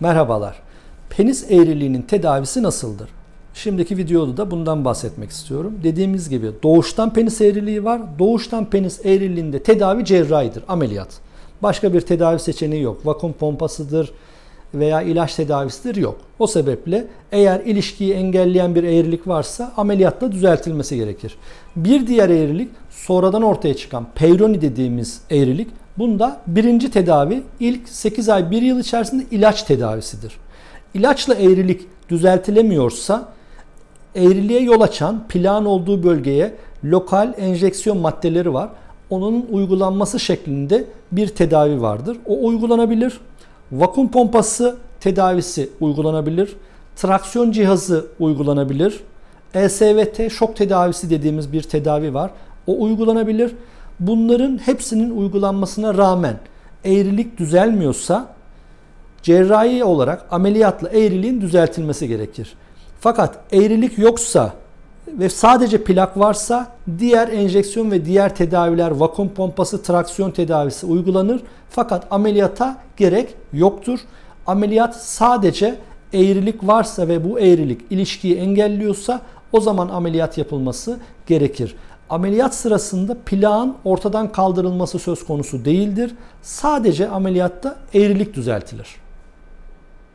Merhabalar. Penis eğriliğinin tedavisi nasıldır? Şimdiki videoda da bundan bahsetmek istiyorum. Dediğimiz gibi doğuştan penis eğriliği var. Doğuştan penis eğriliğinde tedavi cerrahidir, ameliyat. Başka bir tedavi seçeneği yok. Vakum pompasıdır veya ilaç tedavisidir yok. O sebeple eğer ilişkiyi engelleyen bir eğrilik varsa ameliyatla düzeltilmesi gerekir. Bir diğer eğrilik sonradan ortaya çıkan peyroni dediğimiz eğrilik. Bunda birinci tedavi ilk 8 ay 1 yıl içerisinde ilaç tedavisidir. İlaçla eğrilik düzeltilemiyorsa eğriliğe yol açan plağın olduğu bölgeye lokal enjeksiyon maddeleri var. Onun uygulanması şeklinde bir tedavi vardır. O uygulanabilir. Vakum pompası tedavisi uygulanabilir. Traksiyon cihazı uygulanabilir. ESVT şok tedavisi dediğimiz bir tedavi var. O uygulanabilir. Bunların hepsinin uygulanmasına rağmen eğrilik düzelmiyorsa cerrahi olarak ameliyatla eğriliğin düzeltilmesi gerekir. Fakat eğrilik yoksa ve sadece plak varsa diğer enjeksiyon ve diğer tedaviler vakum pompası, traksiyon tedavisi uygulanır. Fakat ameliyata gerek yoktur. Ameliyat sadece eğrilik varsa ve bu eğrilik ilişkiyi engelliyorsa o zaman ameliyat yapılması gerekir. Ameliyat sırasında plağın ortadan kaldırılması söz konusu değildir. Sadece ameliyatta eğrilik düzeltilir.